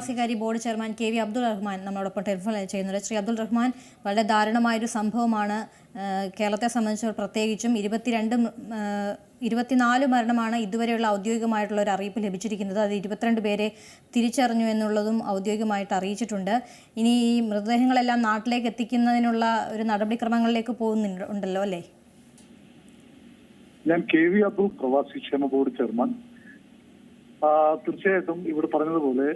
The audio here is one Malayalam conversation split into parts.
പ്രവാസികാരി board chairman K V Abdul Rahman നമ്മളോടൊപ്പം ടെലിഫോൺ ചെയ്യുന്നുണ്ട്. ശ്രീ അബ്ദുൾ റഹ്മാൻ വളരെ ദാരുണമായൊരു സംഭവമാണ് കേരളത്തെ സംബന്ധിച്ച് പ്രത്യേകിച്ചും ഇരുപത്തിരണ്ട് ഇരുപത്തിനാല് മരണമാണ് ഇതുവരെയുള്ള ഔദ്യോഗികമായിട്ടുള്ള ഒരു അറിയിപ്പ് ലഭിച്ചിരിക്കുന്നത്. അത് ഇരുപത്തിരണ്ട് പേരെ തിരിച്ചറിഞ്ഞു എന്നുള്ളതും ഔദ്യോഗികമായിട്ട് അറിയിച്ചിട്ടുണ്ട്. ഇനി ഈ മൃതദേഹങ്ങളെല്ലാം നാട്ടിലേക്ക് എത്തിക്കുന്നതിനുള്ള ഒരു നടപടിക്രമങ്ങളിലേക്ക് പോകുന്നുണ്ടല്ലോ അല്ലേ? ഞാൻ കെ വി അബ്ദുൾ പ്രവാസി ക്ഷേമ ബോർഡ് ചെയർമാൻ. തീർച്ചയായിട്ടും ഇവിടെ പറഞ്ഞതുപോലെ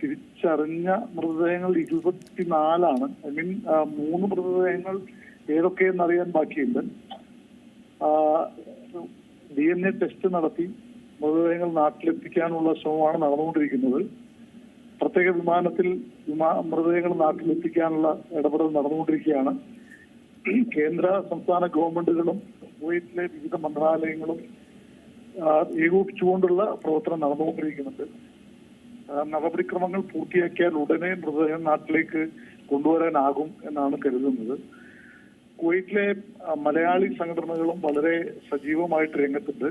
തിരിച്ചറിഞ്ഞ മൃതദേഹങ്ങൾ ഇരുപത്തിനാലാണ്. ഐ മീൻ മൂന്ന് മൃതദേഹങ്ങൾ ഏതൊക്കെയെന്ന് അറിയാൻ ബാക്കിയുണ്ട്. ഡി എൻ എ ടെസ്റ്റ് നടത്തി മൃതദേഹങ്ങൾ നാട്ടിലെത്തിക്കാനുള്ള ശ്രമമാണ് നടന്നുകൊണ്ടിരിക്കുന്നത്. പ്രത്യേക വിമാനത്തിൽ വിമാ മൃതദേഹങ്ങൾ നാട്ടിലെത്തിക്കാനുള്ള ഇടപെടൽ നടന്നുകൊണ്ടിരിക്കുകയാണ്. കേന്ദ്ര സംസ്ഥാന ഗവൺമെന്റുകളും കുവൈറ്റിലെ വിവിധ മന്ത്രാലയങ്ങളും ഏകോപിച്ചുകൊണ്ടുള്ള പ്രവർത്തനം നടന്നുകൊണ്ടിരിക്കുന്നുണ്ട്. നടപടിക്രമങ്ങൾ പൂർത്തിയാക്കിയാൽ ഉടനെ മൃതദേഹം നാട്ടിലേക്ക് കൊണ്ടുവരാനാകും എന്നാണ് കരുതുന്നത്. കുവൈറ്റിലെ മലയാളി സംഘടനകളും വളരെ സജീവമായിട്ട് രംഗത്തുണ്ട്.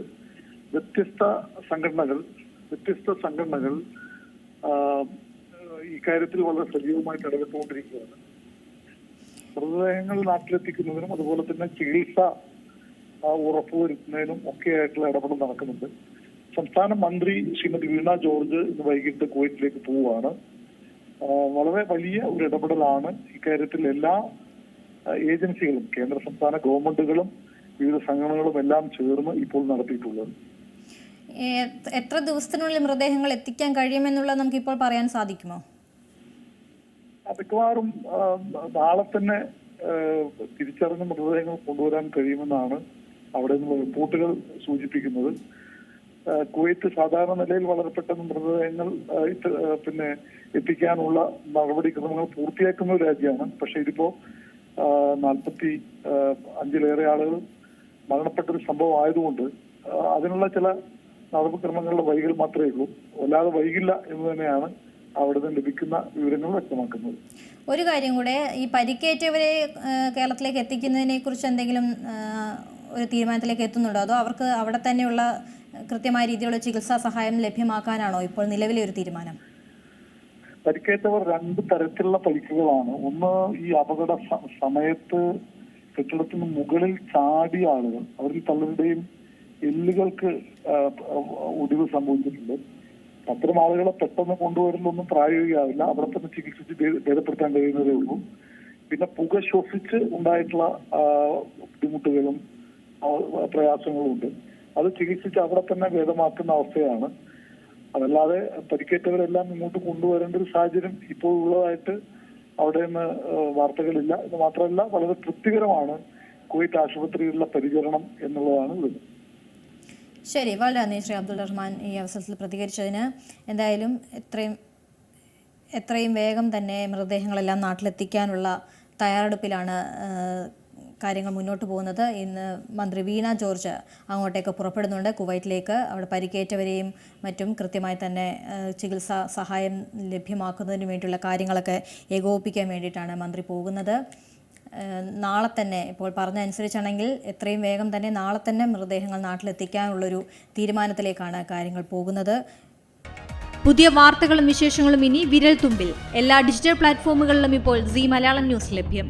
വ്യത്യസ്ത സംഘടനകൾ വ്യത്യസ്ത സംഘടനകൾ ഇക്കാര്യത്തിൽ വളരെ സജീവമായിട്ട് ഇടപെട്ടുകൊണ്ടിരിക്കുകയാണ്. മൃതദേഹങ്ങൾ നാട്ടിലെത്തിക്കുന്നതിനും അതുപോലെ തന്നെ ചികിത്സ ഉറപ്പുവരുത്തുന്നതിനും ഒക്കെ ആയിട്ടുള്ള ഇടപെടൽ നടക്കുന്നുണ്ട്. സംസ്ഥാന മന്ത്രി ശ്രീമതി വീണ ജോർജ് ഇന്ന് വൈകിട്ട് കുവൈറ്റിലേക്ക് പോവുകയാണ്. വളരെ വലിയ ഒരു ഇടപെടലാണ് ഇക്കാര്യത്തിൽ എല്ലാ ഏജൻസികളും കേന്ദ്ര സംസ്ഥാന ഗവൺമെന്റുകളും വിവിധ സംഘടനകളും എല്ലാം ചേർന്ന് ഇപ്പോൾ നടത്തിയിട്ടുള്ളത്. എത്ര ദിവസത്തിനുള്ളിൽ മൃതദേഹങ്ങൾ എത്തിക്കാൻ കഴിയുമെന്നുള്ളത് നമുക്ക് ഇപ്പോൾ പറയാൻ സാധിക്കുമോ? മിക്കവാറും നാളെ തന്നെ തിരിച്ചറിഞ്ഞ മൃതദേഹങ്ങൾ കൊണ്ടുവരാൻ കഴിയുമെന്നാണ് അവിടെ നിന്നുള്ള റിപ്പോർട്ടുകൾ സൂചിപ്പിക്കുന്നത്. കുവൈത്ത് സാധാരണ നിലയിൽ വളരെ പെട്ടെന്ന് മൃതദേഹങ്ങൾ പിന്നെ എത്തിക്കാനുള്ള നടപടിക്രമങ്ങൾ പൂർത്തിയാക്കുന്ന ഒരു രാജ്യമാണ്. പക്ഷെ ഇതിപ്പോ നാൽപ്പത്തി അഞ്ചിലേറെ ആളുകൾ മരണപ്പെട്ട ഒരു സംഭവം ആയതുകൊണ്ട് അതിനുള്ള ചില നടപടിക്രമങ്ങളുടെ വൈകൽ മാത്രമേ ഉള്ളൂ. അല്ലാതെ വൈകില്ല എന്ന് തന്നെയാണ് അവിടെ നിന്ന് ലഭിക്കുന്ന വിവരങ്ങൾ വ്യക്തമാക്കുന്നത്. ഒരു കാര്യം കൂടെ ഈ പരിക്കേറ്റവരെ കേരളത്തിലേക്ക് എത്തിക്കുന്നതിനെ കുറിച്ച് എന്തെങ്കിലും ഒരു തീരുമാനത്തിലേക്ക് എത്തുന്നുണ്ടോ? അതോ അവർക്ക് അവിടെ തന്നെയുള്ള കൃത്യമായ രീതിയിലുള്ള ചികിത്സാ സഹായം ലഭ്യമാക്കാനാണോ ഇപ്പോൾ നിലവിലെ ഒരു തീരുമാനം? പരിക്കേറ്റവർ രണ്ട് തരത്തിലുള്ള പരിക്കുകളാണ്. ഒന്ന് ഈ അപകട സമയത്ത് കെട്ടിടത്തിന് മുകളിൽ ചാടിയ ആളുകൾ. അവരിൽ പലരുടെയും എല്ലുകൾക്ക് ഒടിവ് സംഭവിച്ചിട്ടുണ്ട്. അത്തരം ആളുകളെ പെട്ടെന്ന് കൊണ്ടുവരുന്നൊന്നും പ്രായോഗികമാവില്ല. അവിടെ തന്നെ ചികിത്സിച്ച് ഭേദ- ഭേദപ്പെടുത്താൻ കഴിയുന്നതേ ഉള്ളൂ. പിന്നെ പുക ശ്വസിച്ച് ഉണ്ടായിട്ടുള്ള ബുദ്ധിമുട്ടുകളും പ്രയാസങ്ങളും ഉണ്ട് അത് ചികിത്സിച്ച് അവിടെ തന്നെ ഭേദമാക്കുന്ന അവസ്ഥയാണ്. അതല്ലാതെ പരിക്കേറ്റവരെല്ലാം ഇങ്ങോട്ട് കൊണ്ടുവരേണ്ട ഒരു സാഹചര്യം ഇപ്പോൾ ഉള്ളതായിട്ട് അവിടെ നിന്ന് വാർത്തകളില്ല. ഇത് മാത്രമല്ല വളരെ തൃപ്തികരമാണ് കുവൈറ്റ് ആശുപത്രിയിലുള്ള പരിചരണം എന്നുള്ളതാണ് ഇത് ശരി വളരെ നന്ദി ശ്രീ അബ്ദുൾ റഹ്മാൻ ഈ അവസരത്തിൽ പ്രതികരിച്ചതിന്. എന്തായാലും എത്രയും എത്രയും വേഗം തന്നെ മൃതദേഹങ്ങളെല്ലാം നാട്ടിലെത്തിക്കാനുള്ള തയ്യാറെടുപ്പിലാണ് കാര്യങ്ങൾ മുന്നോട്ട് പോകുന്നത്. ഇന്ന് മന്ത്രി വീണ ജോർജ് അങ്ങോട്ടേക്ക് പുറപ്പെടുന്നുണ്ട്. കുവൈറ്റിലേക്ക് അവിടെ പരിക്കേറ്റവരെയും മറ്റും കൃത്യമായി തന്നെ ചികിത്സാ സഹായം ലഭ്യമാക്കുന്നതിന് വേണ്ടിയുള്ള കാര്യങ്ങളൊക്കെ ഏകോപിപ്പിക്കാൻ വേണ്ടിയിട്ടാണ് മന്ത്രി പോകുന്നത്. നാളെ തന്നെ ഇപ്പോൾ പറഞ്ഞ അനുസരിച്ചാണെങ്കിൽ എത്രയും വേഗം തന്നെ നാളെ തന്നെ മൃതദേഹങ്ങൾ നാട്ടിലെത്തിക്കാനുള്ളൊരു തീരുമാനത്തിലേക്കാണ് കാര്യങ്ങൾ പോകുന്നത്. പുതിയ വാർത്തകളും വിശേഷങ്ങളും ഇനി വിരൽ തുമ്പിൽ എല്ലാ ഡിജിറ്റൽ പ്ലാറ്റ്ഫോമുകളിലും ഇപ്പോൾ സി മലയാളം ന്യൂസ് ലഭ്യം.